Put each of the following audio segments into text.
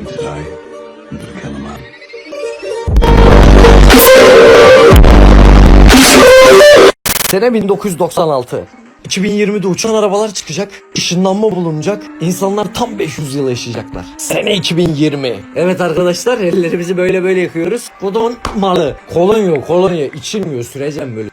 hungry. And to die, and to kill a man. Sene 1996. 2020'de uçan arabalar çıkacak, ışınlanma bulunacak, insanlar tam 500 yıl yaşayacaklar. Sene 2020. Evet arkadaşlar ellerimizi böyle böyle yıkıyoruz. Kodaman malı. Kolonya kolonya içilmiyor süreceğim böyle.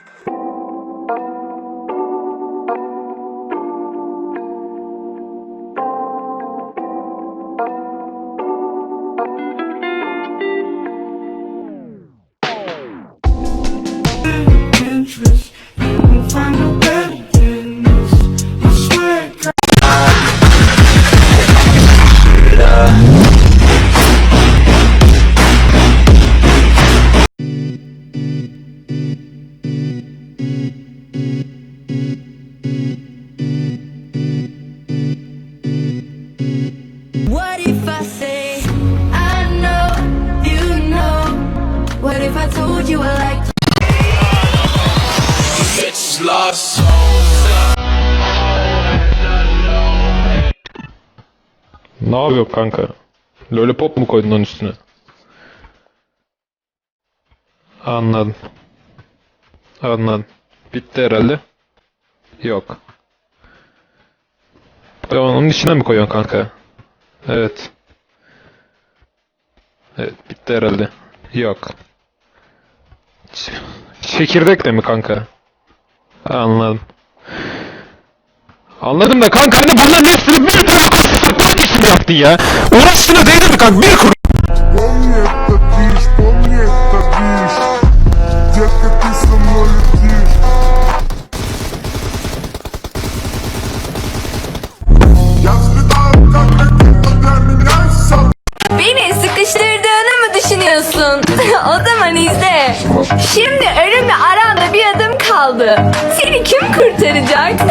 Ne yapıyor kanka? Lollipop mu koydun onun üstüne? Anladım. Anladım. Bitti herhalde. Yok. Onun içine mi koyuyorsun kanka? Evet. Evet bitti herhalde. Yok. Ç- Çekirdekle mi kanka? Anladım. Anladım da kanka hani bunların hepsini bir tane sıkmak için yaptın ya. Uğraştığına değdi mi kanka? Bir kur... düşünüyorsun? o zaman izle. Şimdi ölümle aranda bir adım kaldı. Seni kim kurtaracak?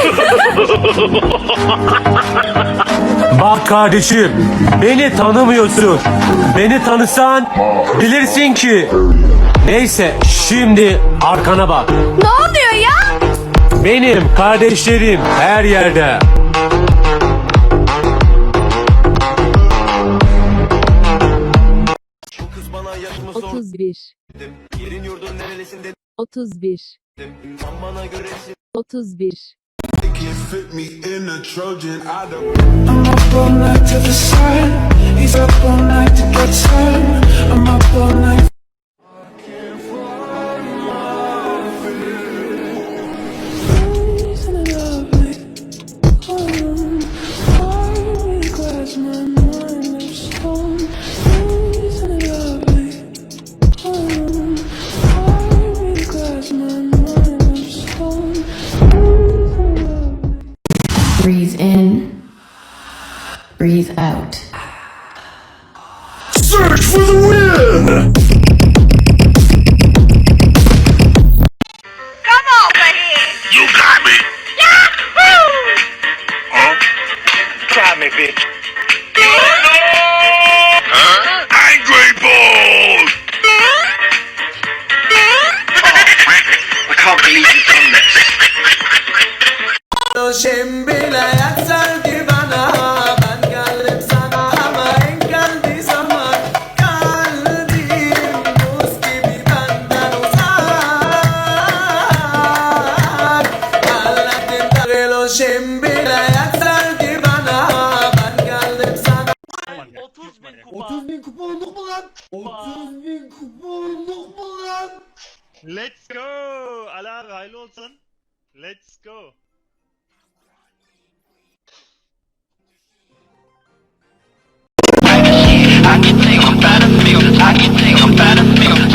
Bak kardeşim, beni tanımıyorsun. Beni tanısan bilirsin ki. Neyse, şimdi arkana bak. ne oluyor ya? Benim kardeşlerim her yerde. Otuz bir. Otuz bir. Otuz bir. Fit me in a Trojan, I don't I'm up all night to the sun. He's up all night to get some. I'm up all night. Out. Search for the win! Let's go! Alar, hayırlı olsun. Let's go. I can think I'm better, I can think I'm better,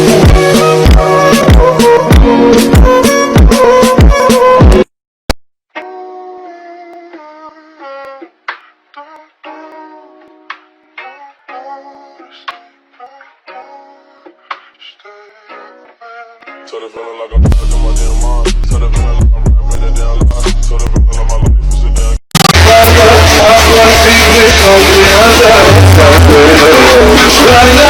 So the feeling like I'm stuck in my damn mind. So the feeling like I'm rapping a damn lie. So the feeling like my life is a damn. Right now.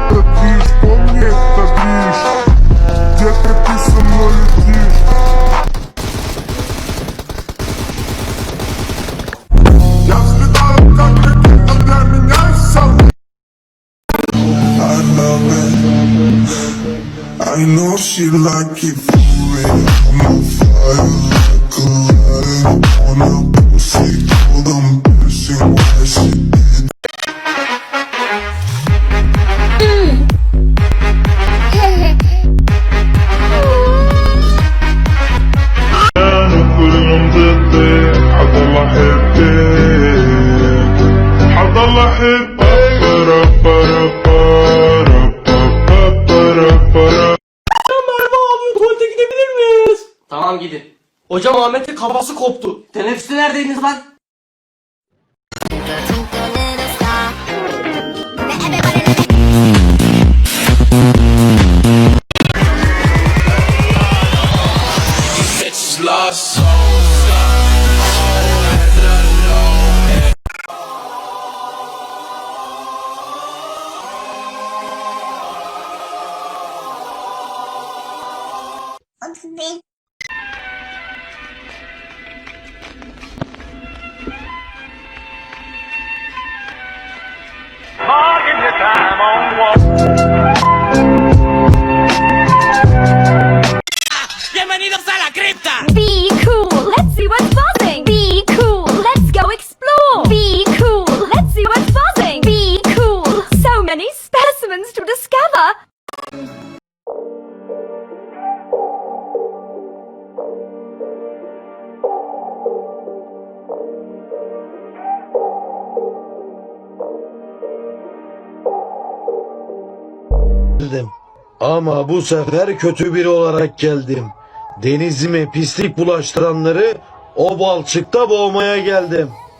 I know she like it for real, I'm on fire. Hocam Ahmet'in kafası koptu. Teneffüste neredeydiniz lan? Hmm. Bye. geldim. Ama bu sefer kötü biri olarak geldim. Denizime pislik bulaştıranları o balçıkta boğmaya geldim.''